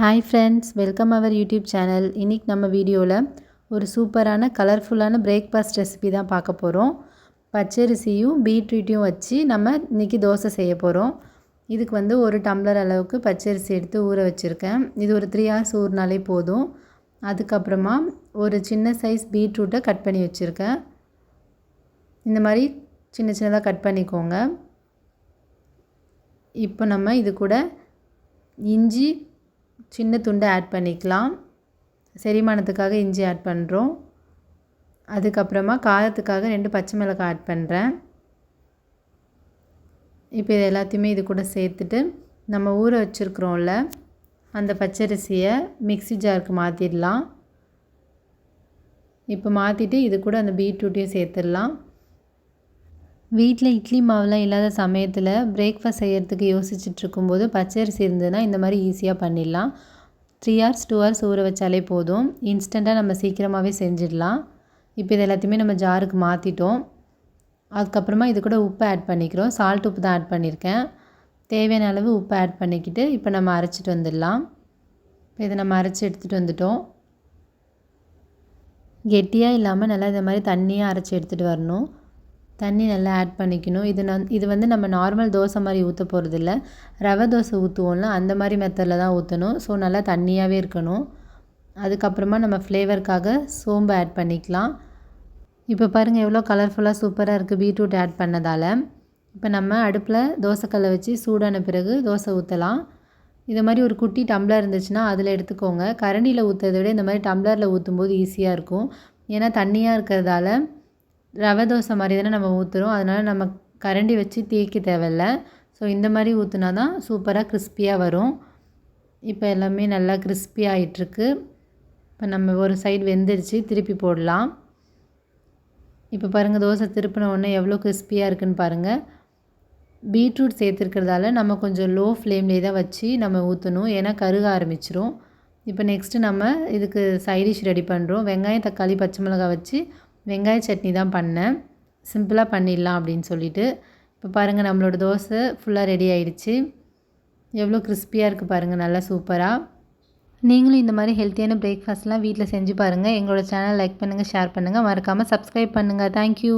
Hi friends welcome our YouTube channel இன்றைக்கி நம்ம வீடியோவில் ஒரு சூப்பரான கலர்ஃபுல்லான பிரேக்ஃபாஸ்ட் ரெசிபி தான் பார்க்க போகிறோம் பச்சரிசியும் பீட்ரூட்டையும் வச்சு நம்ம இன்றைக்கி தோசை செய்ய போகிறோம் இதுக்கு வந்து ஒரு டம்ளர் அளவுக்கு பச்சரிசி எடுத்து ஊற வச்சுருக்கேன். இது ஒரு த்ரீ ஹவர்ஸ் ஊறினாலே போதும். அதுக்கப்புறமா ஒரு சின்ன சைஸ் பீட்ரூட்டை கட் பண்ணி வச்சுருக்கேன். இந்த மாதிரி சின்ன சின்னதாக கட் பண்ணிக்கோங்க. இப்போ நம்ம இது கூட இஞ்சி சின்ன துண்டை ஆட் பண்ணிக்கலாம். செரிமானத்துக்காக இஞ்சி ஆட் பண்ணுறோம் அதுக்கப்புறமா காரத்துக்காக ரெண்டு பச்சை மிளகாய் ஆட் பண்ணுறேன் இப்போ இது எல்லாத்தையுமே இது கூட சேர்த்துட்டு நம்ம ஊற வச்சுருக்குறோம்ல அந்த பச்சரிசியை மிக்சி ஜாருக்கு மாற்றிடலாம் இப்போ மாற்றிட்டு இது கூட அந்த பீட்ரூட்டையும் சேர்த்துடலாம். வீட்டில் இட்லி மாவுலாம் இல்லாத சமயத்தில் பிரேக்ஃபாஸ்ட் செய்கிறதுக்கு யோசிச்சுட்டு இருக்கும்போது பச்சரிசி இருந்ததுன்னா இந்த மாதிரி ஈஸியாக பண்ணிடலாம். த்ரீ ஹவர்ஸ் டூ ஹவர்ஸ் ஊற வச்சாலே போதும். இன்ஸ்டண்ட்டாக நம்ம சீக்கிரமாகவே செஞ்சிடலாம். இப்போ இது எல்லாத்தையுமே நம்ம ஜாருக்கு மாற்றிட்டோம் அதுக்கப்புறமா இது கூட உப்பு ஆட் பண்ணிக்கிறோம். சால்ட் உப்பு தான் ஆட் பண்ணியிருக்கேன் தேவையான அளவு உப்பு ஆட் பண்ணிக்கிட்டு இப்போ நம்ம அரைச்சிட்டு வந்துடலாம். இப்போ இதை நம்ம அரைச்சி எடுத்துகிட்டு வந்துட்டோம். கெட்டியாக இல்லாமல் நல்லா இந்த மாதிரி தண்ணியாக அரைச்சி எடுத்துகிட்டு வரணும். தண்ணி நல்லா ஆட் பண்ணிக்கணும். இது நான் இது வந்து நம்ம நார்மல் தோசை மாதிரி ஊற்ற போகிறதில்ல ரவை தோசை ஊற்றுவோம்ல அந்த மாதிரி மெத்தடில் தான் ஊற்றணும் ஸோ நல்லா தண்ணியாகவே இருக்கணும். அதுக்கப்புறமா நம்ம ஃப்ளேவருக்காக சோம்பு ஆட் பண்ணிக்கலாம். இப்போ பாருங்கள் எவ்வளோ கலர்ஃபுல்லாக சூப்பராக இருக்குது பீட்ரூட் ஆட் பண்ணதால். இப்போ நம்ம அடுப்பில் தோசைக்கல்லை வச்சு சூடான பிறகு தோசை ஊற்றலாம் இது மாதிரி ஒரு குட்டி டம்ளர் இருந்துச்சுன்னா அதில் எடுத்துக்கோங்க. கரண்டியில் ஊற்றுறத விட இந்த மாதிரி டம்ளரில் ஊற்றும்போது ஈஸியாக இருக்கும். ஏன்னா தண்ணியாக இருக்கிறதால ரவை தோசை மாதிரி தானே நம்ம ஊற்றுறோம் அதனால் நம்ம கரண்டி வச்சு தேய்க்க தேவையில்ல. ஸோ இந்த மாதிரி ஊற்றுனா தான் சூப்பராக கிறிஸ்பியாக வரும். இப்போ எல்லாமே நல்லா கிறிஸ்பி ஆகிட்டுருக்கு இப்போ நம்ம ஒரு சைடு வெந்துருச்சு திருப்பி போடலாம். இப்போ பாருங்கள் தோசை திருப்பின உடனே எவ்வளோ கிறிஸ்பியாக இருக்குதுன்னு பாருங்கள் பீட்ரூட் சேர்த்துருக்கிறதால நம்ம கொஞ்சம் லோ ஃப்ளேம்லேயே தான் வச்சு நம்ம ஊற்றணும் ஏன்னா கருக ஆரம்பிச்சிரும். இப்போ நெக்ஸ்ட்டு நம்ம இதுக்கு சைடிஷ் ரெடி பண்ணுறோம் வெங்காயம் தக்காளி பச்சை மிளகாய் வச்சு வெங்காய சட்னி தான் பண்ணேன். சிம்பிளாக பண்ணிடலாம் அப்படின்னு சொல்லிட்டு. இப்போ பாருங்கள் நம்மளோட தோசை ஃபுல்லாக ரெடி ஆகிடுச்சு எவ்வளோ கிறிஸ்பியாக இருக்குது பாருங்கள் நல்லா சூப்பராக நீங்களும் இந்த மாதிரி ஹெல்த்தியான பிரேக்ஃபாஸ்ட்லாம் வீட்டில் செஞ்சு பாருங்கள் எங்களோட சேனல் லைக் பண்ணுங்கள் ஷேர் பண்ணுங்கள் மறக்காமல் சப்ஸ்கிரைப் பண்ணுங்கள் தேங்க்யூ